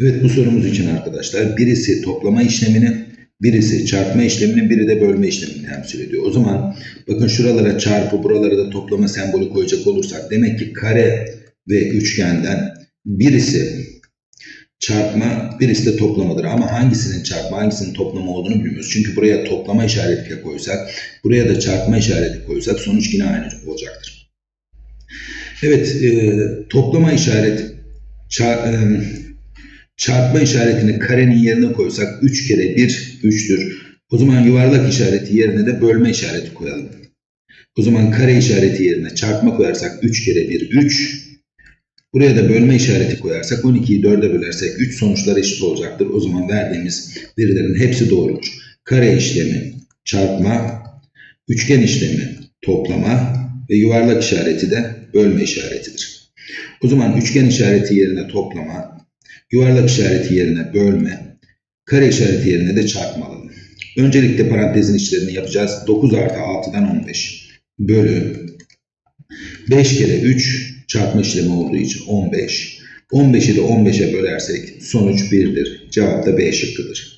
Evet bu sorumuz için arkadaşlar birisi toplama işlemini, birisi çarpma işlemini, biri de bölme işlemini temsil ediyor. O zaman bakın şuralara çarpı, buralara da toplama sembolü koyacak olursak demek ki kare ve üçgenden birisi çarpma, birisi de toplamadır. Ama hangisinin çarpma, hangisinin toplama olduğunu bilmiyoruz. Çünkü buraya toplama işaretiyle koysak, buraya da çarpma işareti koysak sonuç yine aynı olacaktır. Evet, e, toplama işareti ça- e, çarpma işaretini karenin yerine koysak 3 kere 1 3'tür. O zaman yuvarlak işareti yerine de bölme işareti koyalım. O zaman kare işareti yerine çarpma koyarsak 3 kere 1 3. Buraya da bölme işareti koyarsak 12'yi 4'e bölersek 3 sonuçları eşit olacaktır. O zaman verdiğimiz verilerin hepsi doğrudur. Kare işlemi çarpma, üçgen işlemi toplama ve yuvarlak işareti de bölme işaretidir. O zaman üçgen işareti yerine toplama, yuvarlak işareti yerine bölme, kare işareti yerine de çarpma alalım. Öncelikle parantezin içlerini yapacağız. 9 artı 6'dan 15 bölü 5 kere 3 çarpma işlemi olduğu için 15. 15'i de 15'e bölersek sonuç 1'dir. Cevap da B şıkkıdır.